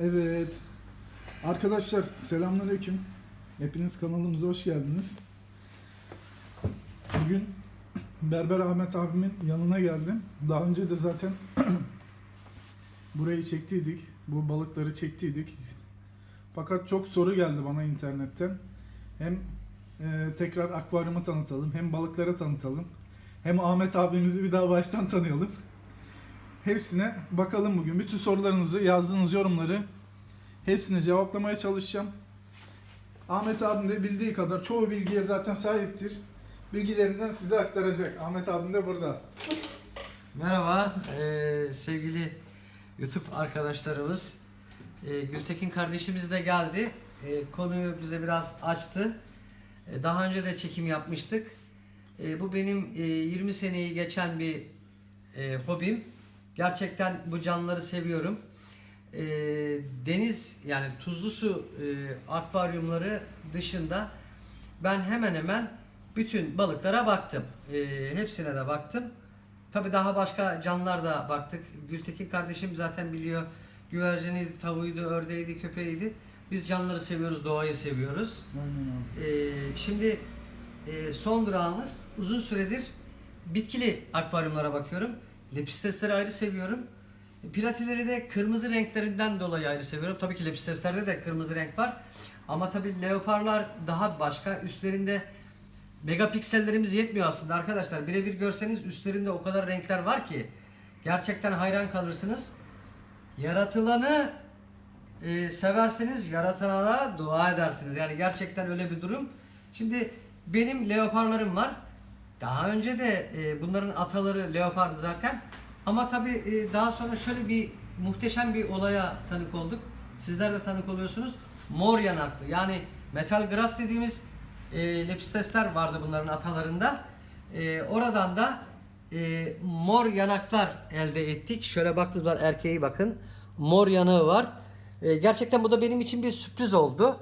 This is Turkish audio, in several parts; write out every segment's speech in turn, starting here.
Evet. Arkadaşlar selamünaleyküm. Hepiniz kanalımıza hoş geldiniz. Bugün Berber Ahmet abimin yanına geldim. Daha önce de zaten burayı çektiydik. Bu balıkları çektiydik. Fakat çok soru geldi bana internetten. Hem e, tekrar akvaryumu tanıtalım, hem balıkları tanıtalım. Hem Ahmet abimizi bir daha baştan tanıyalım. Hepsine bakalım bugün. Bütün sorularınızı, yazdığınız yorumları hepsine cevaplamaya çalışacağım. Ahmet abim de bildiği kadar çoğu bilgiye zaten sahiptir. Bilgilerinden size aktaracak. Ahmet abim de burada. Merhaba eee, sevgili YouTube arkadaşlarımız. Eee, Gültekin kardeşimiz de geldi. Eee, konuyu bize biraz açtı. Eee, daha önce de çekim yapmıştık. Eee, bu benim eee, 20 seneyi geçen bir eee, hobim. Gerçekten bu canlıları seviyorum. Eee, deniz yani tuzlu su eee, akvaryumları dışında ben hemen hemen bütün balıklara baktım. Eee, hepsine de baktım. Tabi daha başka canlılar da baktık. Gültekin kardeşim zaten biliyor. Güvercini, tavuğuydu, ördeğiydi, köpeğiydi. Biz canlıları seviyoruz, doğayı seviyoruz. Aynen abi. Ee, şimdi e, son durağımız uzun süredir bitkili akvaryumlara bakıyorum. Lepistesleri ayrı seviyorum. Platileri de kırmızı renklerinden dolayı ayrı seviyorum. Tabii ki lepisteslerde de kırmızı renk var. Ama tabii leoparlar daha başka. Üstlerinde megapiksellerimiz yetmiyor aslında arkadaşlar. Birebir görseniz üstlerinde o kadar renkler var ki gerçekten hayran kalırsınız. Yaratılanı e, severseniz yaratana da dua edersiniz. Yani gerçekten öyle bir durum. Şimdi benim leoparlarım var. Daha önce de e, bunların ataları leopardı zaten. Ama tabii e, daha sonra şöyle bir muhteşem bir olaya tanık olduk. Sizler de tanık oluyorsunuz. Mor yanaklı yani metal grass dediğimiz e, lepistesler vardı bunların atalarında. E, oradan da e, mor yanaklar elde ettik. Şöyle baktınız var erkeği bakın. Mor yanağı var. E, gerçekten bu da benim için bir sürpriz oldu.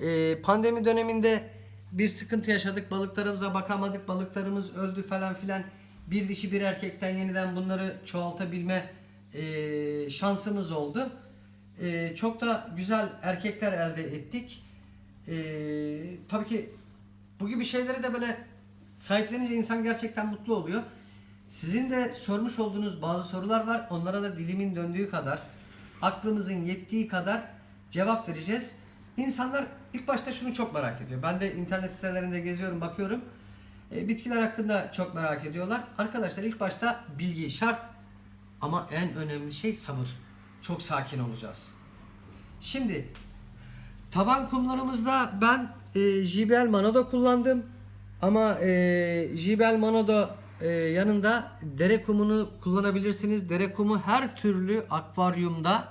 E, pandemi döneminde bir sıkıntı yaşadık. Balıklarımıza bakamadık. Balıklarımız öldü falan filan. Bir dişi bir erkekten yeniden bunları çoğaltabilme e, şansımız oldu. E, çok da güzel erkekler elde ettik. E, tabii ki bu gibi şeyleri de böyle sahiplenince insan gerçekten mutlu oluyor. Sizin de sormuş olduğunuz bazı sorular var. Onlara da dilimin döndüğü kadar, aklımızın yettiği kadar cevap vereceğiz. İnsanlar ilk başta şunu çok merak ediyor. Ben de internet sitelerinde geziyorum, bakıyorum. E, bitkiler hakkında çok merak ediyorlar. Arkadaşlar ilk başta bilgi şart ama en önemli şey sabır. Çok sakin olacağız. Şimdi taban kumlarımızda ben e, JBL Manado kullandım. Ama e, JBL Manado e, yanında dere kumunu kullanabilirsiniz. Dere kumu her türlü akvaryumda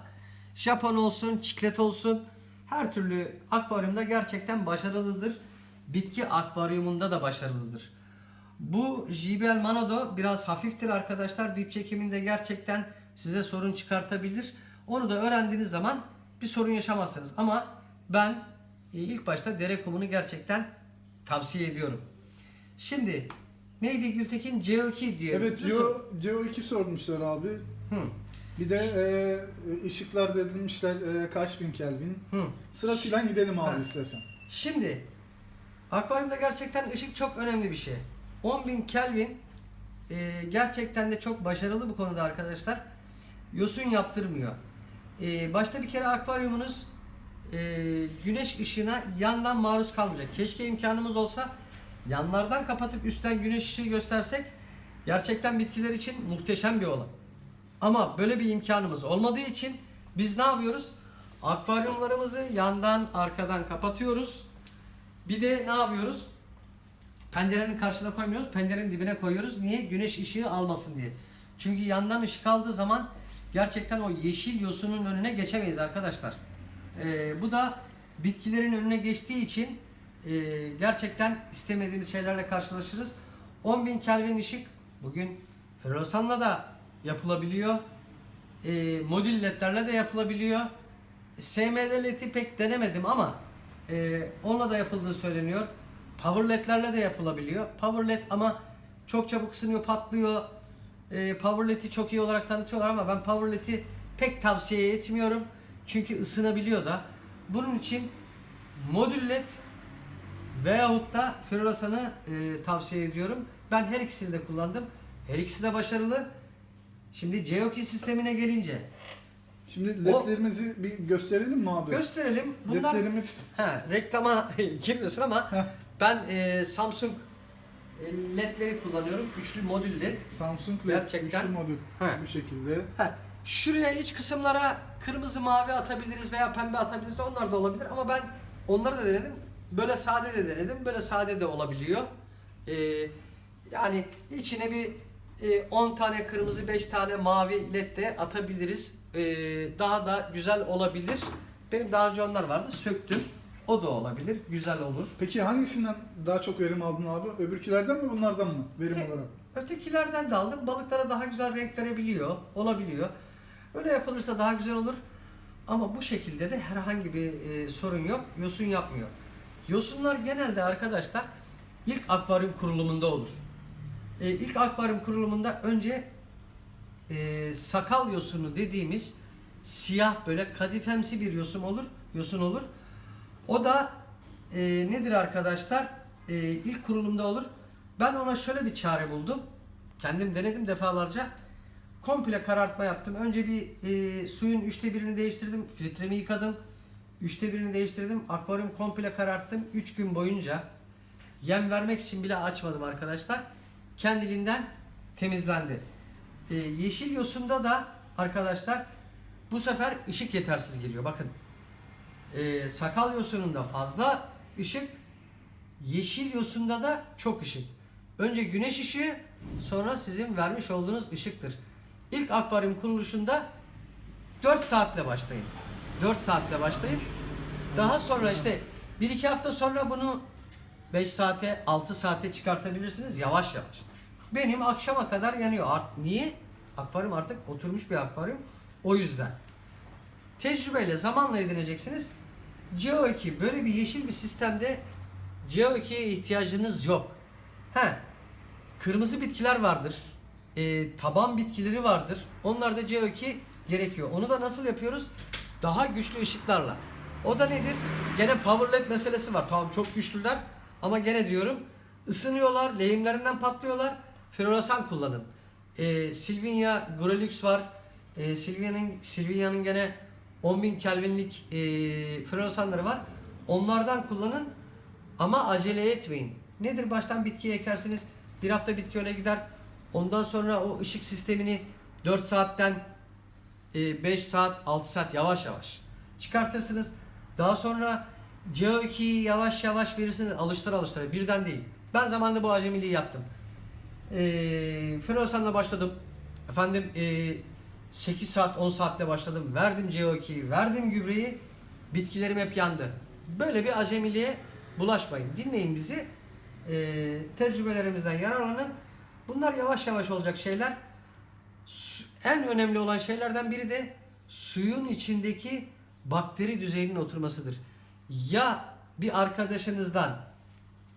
Japon olsun, çiklet olsun her türlü akvaryumda gerçekten başarılıdır. Bitki akvaryumunda da başarılıdır. Bu JBL Manado biraz hafiftir arkadaşlar. Dip çekiminde gerçekten size sorun çıkartabilir. Onu da öğrendiğiniz zaman bir sorun yaşamazsınız. Ama ben e, ilk başta dere kumunu gerçekten tavsiye ediyorum. Şimdi neydi Gültekin? CO2 diyor. Evet Geo, CO2 sormuşlar abi. Hı. Bir de e, ışıklar demişler e, kaç bin Kelvin. Hı. Sırasıyla gidelim abi Ha. istersen. Şimdi akvaryumda gerçekten ışık çok önemli bir şey. 10.000 Kelvin e, gerçekten de çok başarılı bu konuda arkadaşlar. Yosun yaptırmıyor. E, başta bir kere akvaryumunuz e, güneş ışığına yandan maruz kalmayacak. Keşke imkanımız olsa yanlardan kapatıp üstten güneş ışığı göstersek gerçekten bitkiler için muhteşem bir olay. Ama böyle bir imkanımız olmadığı için biz ne yapıyoruz? Akvaryumlarımızı yandan arkadan kapatıyoruz. Bir de ne yapıyoruz? Pencerenin karşısına koymuyoruz. Pencerenin dibine koyuyoruz. Niye? Güneş ışığı almasın diye. Çünkü yandan ışık aldığı zaman gerçekten o yeşil yosunun önüne geçemeyiz arkadaşlar. Ee, bu da bitkilerin önüne geçtiği için e, gerçekten istemediğimiz şeylerle karşılaşırız. 10.000 Kelvin ışık bugün floresanla da yapılabiliyor. E, modül ledlerle de yapılabiliyor. SMD ledi pek denemedim ama e, onunla da yapıldığı söyleniyor. Power ledlerle de yapılabiliyor. Power led ama çok çabuk ısınıyor, patlıyor. E, power led'i çok iyi olarak tanıtıyorlar ama ben power led'i pek tavsiye etmiyorum. Çünkü ısınabiliyor da. Bunun için modül led veyahut da floresanı e, tavsiye ediyorum. Ben her ikisini de kullandım. Her ikisi de başarılı. Şimdi JOK sistemine gelince Şimdi ledlerimizi bir gösterelim mi abi? gösterelim. Bunlar Ledlerimiz ha, reklama girmesin ama ben e, Samsung e, ledleri kullanıyorum. Üçlü modül led. Samsung LED Gerçekten. üçlü modül He. bu şekilde. Ha, şuraya iç kısımlara kırmızı mavi atabiliriz veya pembe atabiliriz. Onlar da olabilir ama ben onları da denedim. Böyle sade de denedim. Böyle sade de olabiliyor. Ee, yani içine bir 10 tane kırmızı 5 tane mavi led de atabiliriz. Ee, daha da güzel olabilir. Benim daha önce onlar vardı. Söktüm. O da olabilir. Güzel olur. Peki hangisinden daha çok verim aldın abi? Öbürkülerden mi bunlardan mı verim Te- olarak? Ötekilerden de aldım. Balıklara daha güzel renk verebiliyor. Olabiliyor. Öyle yapılırsa daha güzel olur. Ama bu şekilde de herhangi bir e, sorun yok. Yosun yapmıyor. Yosunlar genelde arkadaşlar ilk akvaryum kurulumunda olur. E, ilk akvaryum kurulumunda önce e, sakal yosunu dediğimiz siyah böyle kadifemsi bir yosun olur. Yosun olur. O da e, nedir arkadaşlar? E, ilk kurulumda olur. Ben ona şöyle bir çare buldum. Kendim denedim defalarca. Komple karartma yaptım. Önce bir e, suyun üçte birini değiştirdim. Filtremi yıkadım. Üçte birini değiştirdim. Akvaryum komple kararttım. 3 gün boyunca yem vermek için bile açmadım arkadaşlar. Kendiliğinden temizlendi. E, yeşil yosunda da arkadaşlar bu sefer ışık yetersiz geliyor. Bakın e, sakal yosununda fazla ışık, yeşil yosunda da çok ışık. Önce güneş ışığı, sonra sizin vermiş olduğunuz ışıktır. İlk akvaryum kuruluşunda 4 saatle başlayın. 4 saatle başlayın. Daha sonra işte 1-2 hafta sonra bunu 5 saate, 6 saate çıkartabilirsiniz yavaş yavaş. Benim akşama kadar yanıyor. Art niye? Akvaryum artık oturmuş bir akvaryum. O yüzden. Tecrübeyle zamanla edineceksiniz. CO2 böyle bir yeşil bir sistemde CO2'ye ihtiyacınız yok. He, kırmızı bitkiler vardır. E, taban bitkileri vardır. Onlarda CO2 gerekiyor. Onu da nasıl yapıyoruz? Daha güçlü ışıklarla. O da nedir? Gene power led meselesi var. Tamam çok güçlüler ama gene diyorum ısınıyorlar, lehimlerinden patlıyorlar. Floresan kullanın. E, Sylvania Grolux var. E, Sylvia'nın Sylvia'nın gene 10.000 Kelvinlik e, floresanları var. Onlardan kullanın ama acele etmeyin. Nedir? Baştan bitki ekersiniz. Bir hafta bitki öne gider. Ondan sonra o ışık sistemini 4 saatten 5 saat, 6 saat yavaş yavaş çıkartırsınız. Daha sonra CO2'yi yavaş yavaş verirsiniz. Alıştıra alıştıra. Birden değil. Ben zamanında bu acemiliği yaptım. Eee floresanla başladım. Efendim eee 8 saat 10 saatte başladım. Verdim CO2'yi, verdim gübreyi. Bitkilerim hep yandı. Böyle bir acemiliğe bulaşmayın. Dinleyin bizi. Eee, tecrübelerimizden yararlanın. Bunlar yavaş yavaş olacak şeyler. En önemli olan şeylerden biri de suyun içindeki bakteri düzeyinin oturmasıdır. Ya bir arkadaşınızdan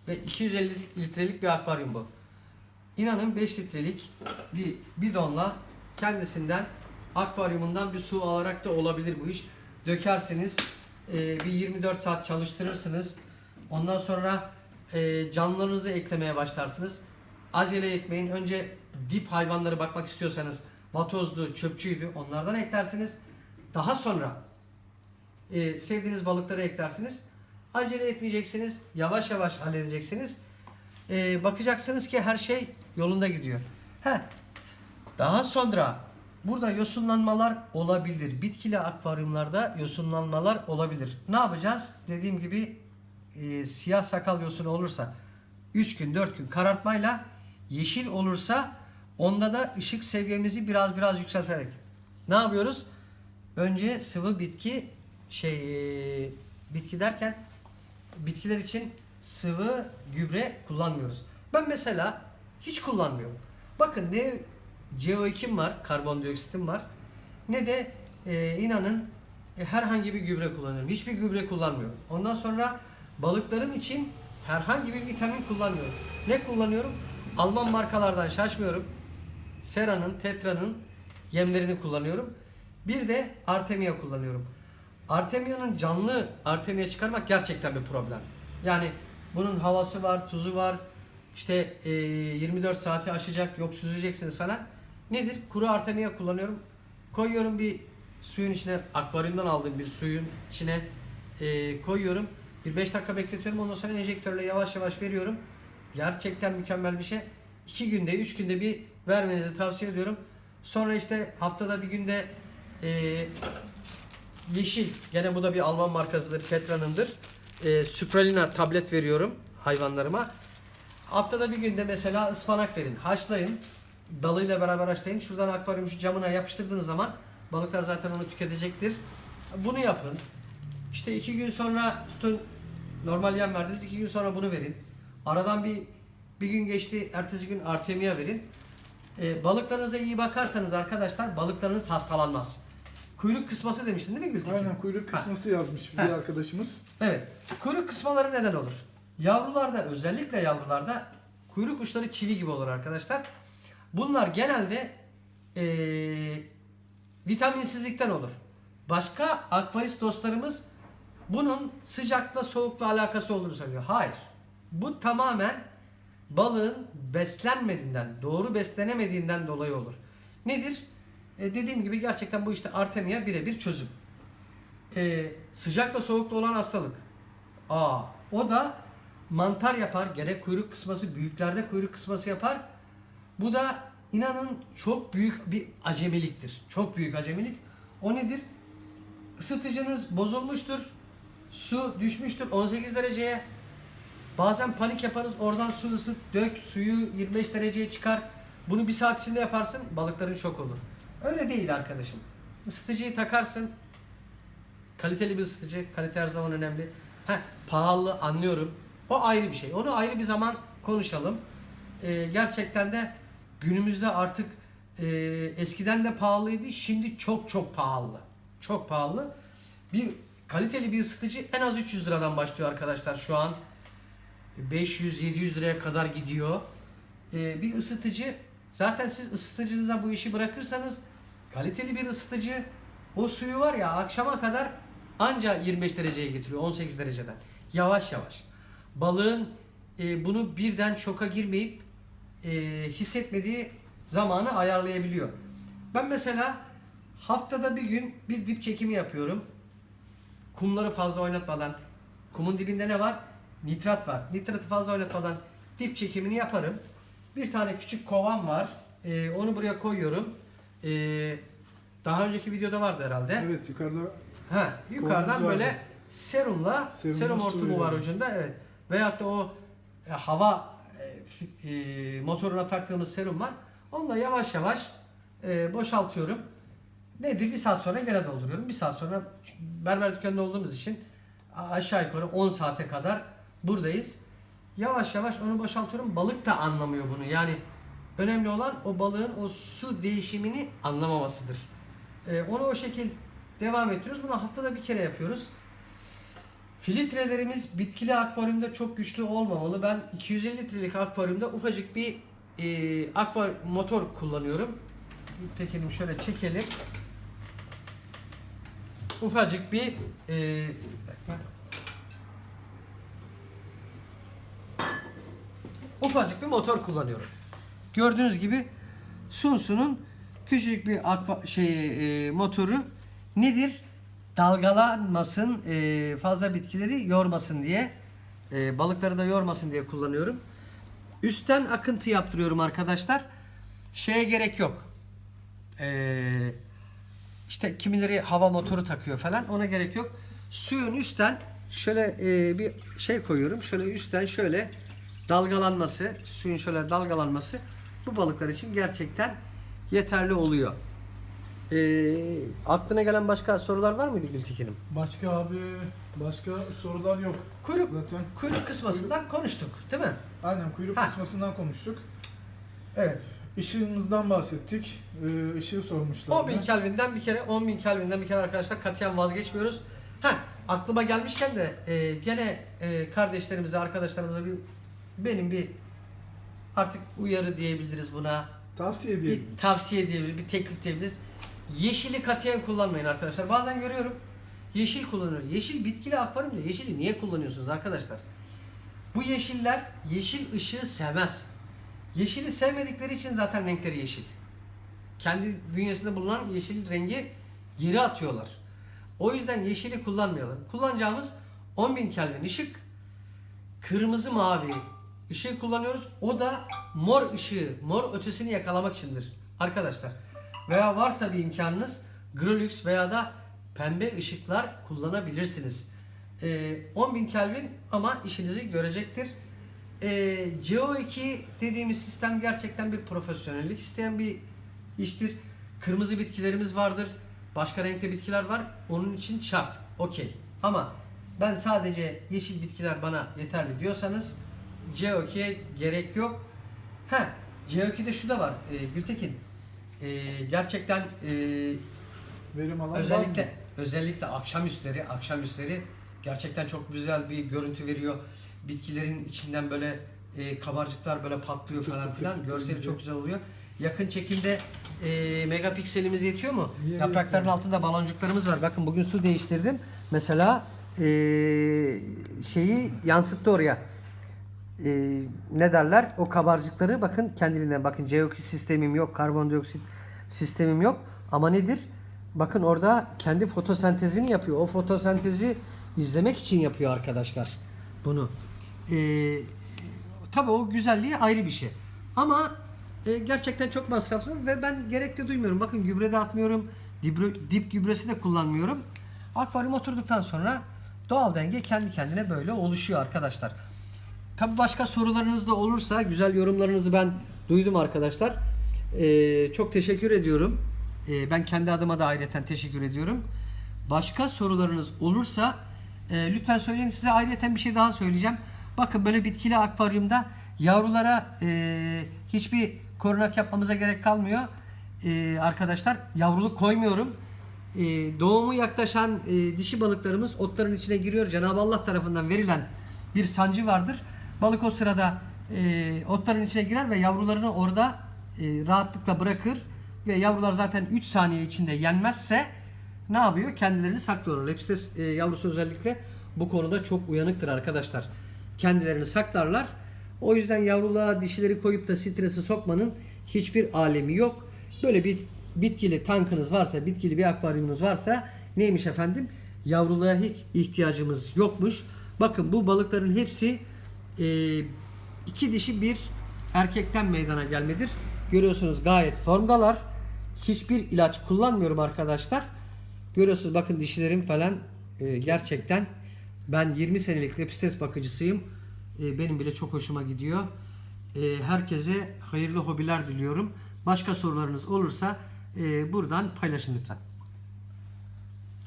ve 250 litrelik bir akvaryum bu. İnanın 5 litrelik bir bidonla kendisinden akvaryumundan bir su alarak da olabilir bu iş. Dökersiniz, e, bir 24 saat çalıştırırsınız. Ondan sonra e, canlılarınızı eklemeye başlarsınız. Acele etmeyin. Önce dip hayvanları bakmak istiyorsanız vatozdu, çöpçüydü onlardan eklersiniz. Daha sonra e, sevdiğiniz balıkları eklersiniz. Acele etmeyeceksiniz. Yavaş yavaş halledeceksiniz. E, bakacaksınız ki her şey yolunda gidiyor. Heh. Daha sonra burada yosunlanmalar olabilir. Bitkili akvaryumlarda yosunlanmalar olabilir. Ne yapacağız? Dediğim gibi e, siyah sakal yosunu olursa 3 gün 4 gün karartmayla yeşil olursa onda da ışık seviyemizi biraz biraz yükselterek ne yapıyoruz? Önce sıvı bitki şey e, bitki derken bitkiler için sıvı gübre kullanmıyoruz. Ben mesela hiç kullanmıyorum. Bakın ne CO2'm var, karbondioksitim var. Ne de e, inanın e, herhangi bir gübre kullanıyorum. Hiçbir gübre kullanmıyorum. Ondan sonra balıklarım için herhangi bir vitamin kullanmıyorum. Ne kullanıyorum? Alman markalardan şaşmıyorum. Sera'nın, Tetra'nın yemlerini kullanıyorum. Bir de Artemia kullanıyorum. Artemia'nın canlı Artemia çıkarmak gerçekten bir problem. Yani bunun havası var, tuzu var. İşte e, 24 saati aşacak, yok süzeceksiniz falan. Nedir? Kuru Artemia kullanıyorum. Koyuyorum bir suyun içine, akvaryumdan aldığım bir suyun içine e, koyuyorum. Bir 5 dakika bekletiyorum. Ondan sonra enjektörle yavaş yavaş veriyorum. Gerçekten mükemmel bir şey. 2 günde, 3 günde bir vermenizi tavsiye ediyorum. Sonra işte haftada bir günde e, yeşil, gene bu da bir Alman markasıdır, Tetra'nındır. E, Supralina tablet veriyorum hayvanlarıma. Haftada bir günde mesela ıspanak verin, haşlayın. Dalıyla beraber haşlayın. Şuradan akvaryum şu camına yapıştırdığınız zaman balıklar zaten onu tüketecektir. Bunu yapın. İşte iki gün sonra tutun normal yem verdiniz. iki gün sonra bunu verin. Aradan bir bir gün geçti. Ertesi gün Artemia verin. Ee, balıklarınıza iyi bakarsanız arkadaşlar balıklarınız hastalanmaz. Kuyruk kısması demiştin değil mi Gültekin? Aynen kuyruk Ha. kısması yazmış bir Ha. arkadaşımız. Evet. Kuyruk kısmaları neden olur? Yavrularda özellikle yavrularda kuyruk uçları çivi gibi olur arkadaşlar. Bunlar genelde eee, vitaminsizlikten olur. Başka akvarist dostlarımız bunun sıcakla soğukla alakası olduğunu söylüyor. Hayır. Bu tamamen balığın beslenmediğinden, doğru beslenemediğinden dolayı olur. Nedir? E, dediğim gibi gerçekten bu işte Artemia birebir çözüm. E, sıcakla soğukla olan hastalık. Aa, o da mantar yapar. Gerek kuyruk kısması, büyüklerde kuyruk kısması yapar. Bu da inanın çok büyük bir acemiliktir. Çok büyük acemilik. O nedir? Isıtıcınız bozulmuştur. Su düşmüştür 18 dereceye. Bazen panik yaparız. Oradan su ısıt, dök, suyu 25 dereceye çıkar. Bunu bir saat içinde yaparsın. Balıkların şok olur. Öyle değil arkadaşım. Isıtıcıyı takarsın. Kaliteli bir ısıtıcı. Kalite her zaman önemli. Ha, pahalı anlıyorum. O ayrı bir şey. Onu ayrı bir zaman konuşalım. Ee, gerçekten de günümüzde artık e, eskiden de pahalıydı. Şimdi çok çok pahalı. Çok pahalı. Bir kaliteli bir ısıtıcı en az 300 liradan başlıyor arkadaşlar şu an. 500-700 liraya kadar gidiyor. Ee, bir ısıtıcı zaten siz ısıtıcınıza bu işi bırakırsanız kaliteli bir ısıtıcı o suyu var ya akşama kadar anca 25 dereceye getiriyor 18 dereceden. Yavaş yavaş. Balığın e, bunu birden şoka girmeyip e, hissetmediği zamanı ayarlayabiliyor. Ben mesela haftada bir gün bir dip çekimi yapıyorum. Kumları fazla oynatmadan. Kumun dibinde ne var? Nitrat var. Nitratı fazla oynatmadan dip çekimini yaparım. Bir tane küçük kovan var. Ee, onu buraya koyuyorum. Ee, daha önceki videoda vardı herhalde. Evet yukarıda Ha, yukarıdan Kovamız böyle vardı. serumla Serumla serum hortumu var veriyorum. ucunda evet. Veyahut da o e, hava e, f- e, motoruna taktığımız serum var. Onunla yavaş yavaş e, boşaltıyorum. Nedir? Bir saat sonra gene dolduruyorum. Bir saat sonra berber dükkanında olduğumuz için a- aşağı yukarı 10 saate kadar buradayız. Yavaş yavaş onu boşaltıyorum. Balık da anlamıyor bunu. Yani önemli olan o balığın o su değişimini anlamamasıdır. Ee, onu o şekil devam ettiriyoruz. Bunu haftada bir kere yapıyoruz. Filtrelerimiz bitkili akvaryumda çok güçlü olmamalı. Ben 250 litrelik akvaryumda ufacık bir e, akvar motor kullanıyorum. Tekelim şöyle çekelim. Ufacık bir e, bir dakika. Ufacık bir motor kullanıyorum. Gördüğünüz gibi Sunsu'nun küçücük bir akva, şey e, motoru nedir? Dalgalanmasın, e, fazla bitkileri yormasın diye, e, balıkları da yormasın diye kullanıyorum. Üstten akıntı yaptırıyorum arkadaşlar. Şeye gerek yok. E, işte kimileri hava motoru takıyor falan ona gerek yok. Suyun üstten şöyle e, bir şey koyuyorum. Şöyle üstten şöyle dalgalanması, suyun şöyle dalgalanması bu balıklar için gerçekten yeterli oluyor. E, aklına gelen başka sorular var mıydı Gültekin'im? başka abi başka sorular yok. Kuyruk, Zaten kuyruk kısmından konuştuk değil mi? aynen kuyruk Ha. kısmasından konuştuk. Evet. Işığımızdan bahsettik. Ee, ışığı sormuşlar. 10.000 Kelvin'den bir kere 10.000 Kelvin'den bir kere arkadaşlar katiyen vazgeçmiyoruz. Ha aklıma gelmişken de e, gene e, kardeşlerimize, arkadaşlarımıza bir benim bir artık uyarı diyebiliriz buna. Tavsiye Bir edelim. tavsiye diyebiliriz, bir teklif diyebiliriz. Yeşili katiyen kullanmayın arkadaşlar. Bazen görüyorum yeşil kullanıyor. Yeşil bitkili akvaryumda yeşili niye kullanıyorsunuz arkadaşlar? Bu yeşiller yeşil ışığı sevmez. Yeşili sevmedikleri için zaten renkleri yeşil. Kendi bünyesinde bulunan yeşil rengi geri atıyorlar. O yüzden yeşili kullanmayalım. Kullanacağımız 10.000 Kelvin ışık, kırmızı mavi ışığı kullanıyoruz. O da mor ışığı, mor ötesini yakalamak içindir arkadaşlar. Veya varsa bir imkanınız Grolux veya da pembe ışıklar kullanabilirsiniz. Ee, 10.000 Kelvin ama işinizi görecektir. Ee, CO2 dediğimiz sistem gerçekten bir profesyonellik isteyen bir iştir. Kırmızı bitkilerimiz vardır. Başka renkte bitkiler var. Onun için şart. Okey. Ama ben sadece yeşil bitkiler bana yeterli diyorsanız CO2'ye gerek yok. Ha, CO2'de şu da var e, Gültekin. E, gerçekten e, Verim alan var mı? özellikle özellikle akşam üstleri akşam üstleri gerçekten çok güzel bir görüntü veriyor. Bitkilerin içinden böyle e, kabarcıklar böyle patlıyor Fıtı falan filan. Görseli çok güzel oluyor. Yakın çekimde e, megapikselimiz yetiyor mu? Yetiyor. Yaprakların altında baloncuklarımız var. Bakın bugün su değiştirdim. Mesela e, şeyi yansıttı oraya. E, ne derler? O kabarcıkları bakın kendiliğinden bakın CO2 sistemim yok, karbondioksit sistemim yok. Ama nedir? Bakın orada kendi fotosentezini yapıyor. O fotosentezi izlemek için yapıyor arkadaşlar bunu. E, tabii o güzelliği ayrı bir şey. Ama e, gerçekten çok masraflı ve ben gerek de duymuyorum. Bakın gübre de atmıyorum. Dip, dip gübresi de kullanmıyorum. Akvaryum oturduktan sonra doğal denge kendi kendine böyle oluşuyor arkadaşlar. Tabi başka sorularınız da olursa güzel yorumlarınızı ben duydum arkadaşlar. Ee, çok teşekkür ediyorum. Ee, ben kendi adıma da ayrıca teşekkür ediyorum. Başka sorularınız olursa e, lütfen söyleyin. Size ayrıca bir şey daha söyleyeceğim. Bakın böyle bitkili akvaryumda yavrulara e, hiçbir korunak yapmamıza gerek kalmıyor. E, arkadaşlar yavruluk koymuyorum. E, doğumu yaklaşan e, dişi balıklarımız otların içine giriyor. Cenab-ı Allah tarafından verilen bir sancı vardır. Balık o sırada e, otların içine girer ve yavrularını orada e, rahatlıkla bırakır ve yavrular zaten 3 saniye içinde yenmezse ne yapıyor? Kendilerini saklıyorlar. Lepstes e, yavrusu özellikle bu konuda çok uyanıktır arkadaşlar. Kendilerini saklarlar. O yüzden yavruluğa dişileri koyup da strese sokmanın hiçbir alemi yok. Böyle bir bitkili tankınız varsa, bitkili bir akvaryumunuz varsa neymiş efendim? Yavruluğa hiç ihtiyacımız yokmuş. Bakın bu balıkların hepsi e, iki dişi bir erkekten meydana gelmedir. Görüyorsunuz gayet formdalar. Hiçbir ilaç kullanmıyorum arkadaşlar. Görüyorsunuz bakın dişilerim falan e, gerçekten ben 20 senelik lepistes bakıcısıyım. E, benim bile çok hoşuma gidiyor. E, herkese hayırlı hobiler diliyorum. Başka sorularınız olursa e, buradan paylaşın lütfen.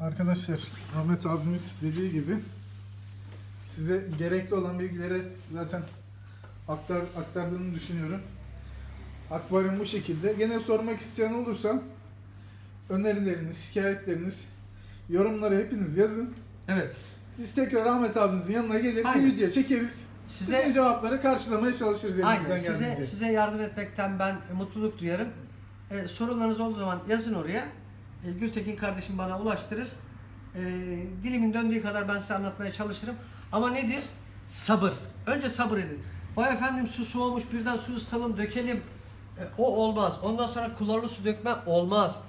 Arkadaşlar Ahmet abimiz dediği gibi size gerekli olan bilgileri zaten aktar, aktardığını düşünüyorum. Akvaryum bu şekilde. Gene sormak isteyen olursa önerileriniz, şikayetleriniz, yorumları hepiniz yazın. Evet. Biz tekrar Ahmet abimizin yanına gelir Aynen. bir video çekeriz. Size- Bütün cevapları karşılamaya çalışırız elimizden Aynen. Size, geldiğince. size yardım etmekten ben mutluluk duyarım. E, sorularınız olduğu zaman yazın oraya. E, Gültekin kardeşim bana ulaştırır. E, dilimin döndüğü kadar ben size anlatmaya çalışırım. Ama nedir? Sabır. Önce sabır edin. Vay efendim su soğumuş birden su ısıtalım dökelim. E, o olmaz. Ondan sonra klorlu su dökme olmaz.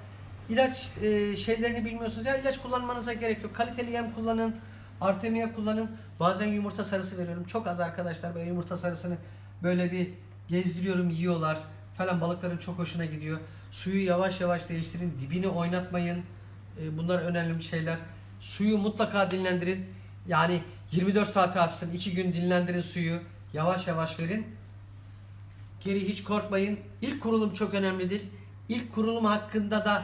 İlaç e, şeylerini bilmiyorsunuz. Ya ilaç kullanmanıza gerek yok. Kaliteli yem kullanın. Artemia kullanın. Bazen yumurta sarısı veriyorum. Çok az arkadaşlar böyle yumurta sarısını böyle bir gezdiriyorum yiyorlar falan balıkların çok hoşuna gidiyor. Suyu yavaş yavaş değiştirin. Dibini oynatmayın. E, bunlar önemli şeyler. Suyu mutlaka dinlendirin. Yani 24 saate açsın. 2 gün dinlendirin suyu. Yavaş yavaş verin. Geri hiç korkmayın. İlk kurulum çok önemlidir. İlk kurulum hakkında da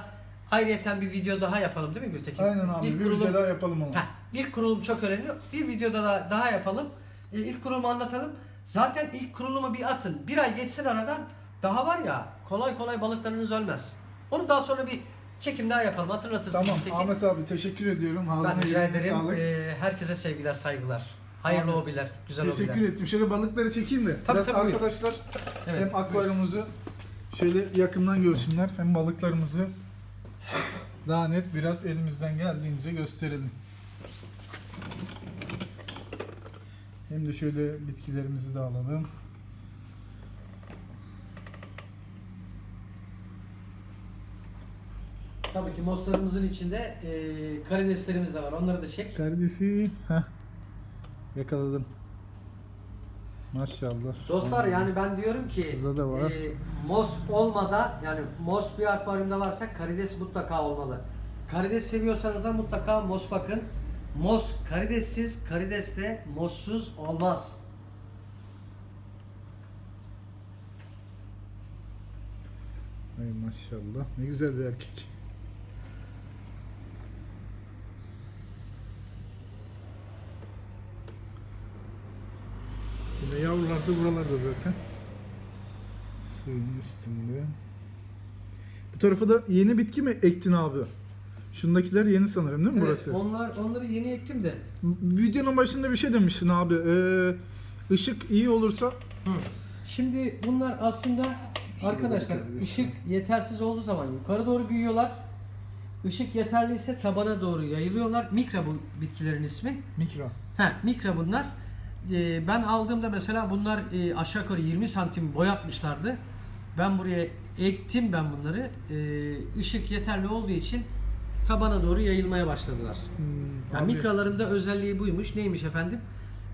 ayrıyeten bir video daha yapalım değil mi Gültekin? Aynen abi İlk bir kurulum- video daha yapalım onu. Heh, ilk kurulum çok önemli. Bir videoda da daha yapalım. E, ilk kurulumu anlatalım. Zaten ilk kurulumu bir atın. Bir ay geçsin aradan. Daha var ya kolay kolay balıklarınız ölmez. Onu daha sonra bir çekim daha yapalım. Hatırlatırsın Tamam Gültekin. Ahmet abi teşekkür ediyorum. Ağzına Ben rica ederim. sağlık. E, herkese sevgiler, saygılar. Hayırlı Abi, hobiler, güzel Teşekkür hobiler. ettim. Şöyle balıkları çekeyim de Tabii, biraz tabii, buyur. arkadaşlar Evet. hem akvaryumumuzu şöyle yakından görsünler hem balıklarımızı daha net biraz elimizden geldiğince gösterelim. Hem de şöyle bitkilerimizi de alalım. Tabii ki moslarımızın içinde e, karideslerimiz de var. Onları da çek. Karidesi heh. yakaladım. Maşallah. Dostlar yani ben diyorum ki Şurada da var. e, mos olmadan yani mos bir akvaryumda varsa karides mutlaka olmalı. Karides seviyorsanız da mutlaka mos bakın. Mos karidessiz, karides de mossuz olmaz. Ay maşallah. Ne güzel bir erkek. Yine yavrular da buralarda zaten. Suyun üstünde. Bu tarafa da yeni bitki mi ektin abi? Şundakiler yeni sanırım değil mi Evet, burası? onlar onları yeni ektim de. Videonun başında bir şey demiştin abi. Ee, ışık iyi olursa Hı. Şimdi bunlar aslında arkadaşlar bakabilirsin. ışık yetersiz olduğu zaman yukarı doğru büyüyorlar. Işık yeterliyse tabana doğru yayılıyorlar. Mikra bu bitkilerin ismi. mikro. Ha, mikra bunlar. Ee, ben aldığımda mesela bunlar e, aşağı yukarı 20 santim boyatmışlardı. Ben buraya ektim ben bunları. Ee, ışık yeterli olduğu için tabana doğru yayılmaya başladılar. Hmm, Yani abi, mikraların da özelliği buymuş. Neymiş efendim?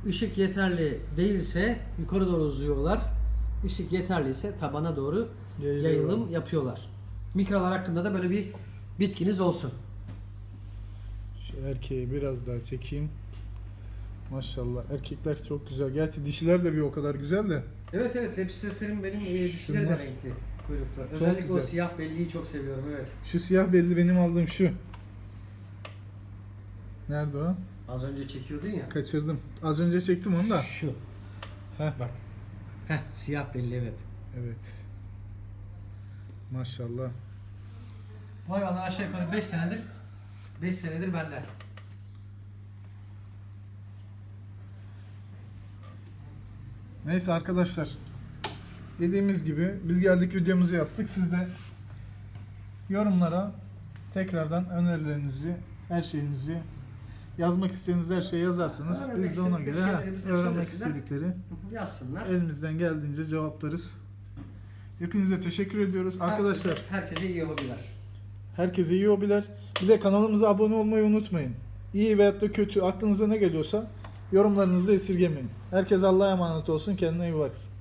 Işık yeterli değilse yukarı doğru uzuyorlar. Işık yeterliyse tabana doğru Yayılıyorlar. yayılım yapıyorlar. Mikralar hakkında da böyle bir bitkiniz olsun. Şu erkeği biraz daha çekeyim. Maşallah erkekler çok güzel. Gerçi dişiler de bir o kadar güzel de. Evet evet lepisteslerin benim e, dişleri de Şunlar. renkli kuyrukta. Çok Özellikle o güzel. siyah belliyi çok seviyorum evet. Şu siyah belli benim aldığım şu. Nerede o? Az önce çekiyordun ya. Kaçırdım. Az önce çektim onu da. Şu. Heh. Bak. Heh, siyah belli evet. Evet. Maşallah. Bu hayvanlar aşağı yukarı 5 senedir 5 senedir bende. Neyse arkadaşlar. Dediğimiz gibi biz geldik videomuzu yaptık. Siz de yorumlara tekrardan önerilerinizi, her şeyinizi yazmak istediğiniz her şeyi yazarsanız Öğrenmek biz de ona göre ha, öğrenmek istedikleri Yazsınlar. elimizden geldiğince cevaplarız. Hepinize teşekkür ediyoruz. Arkadaşlar Herkese, herkese iyi hobiler. herkese iyi hobiler. Bir de kanalımıza abone olmayı unutmayın. İyi veyahut da kötü aklınıza ne geliyorsa yorumlarınızı da esirgemeyin. Herkes Allah'a emanet olsun. Kendine iyi baksın.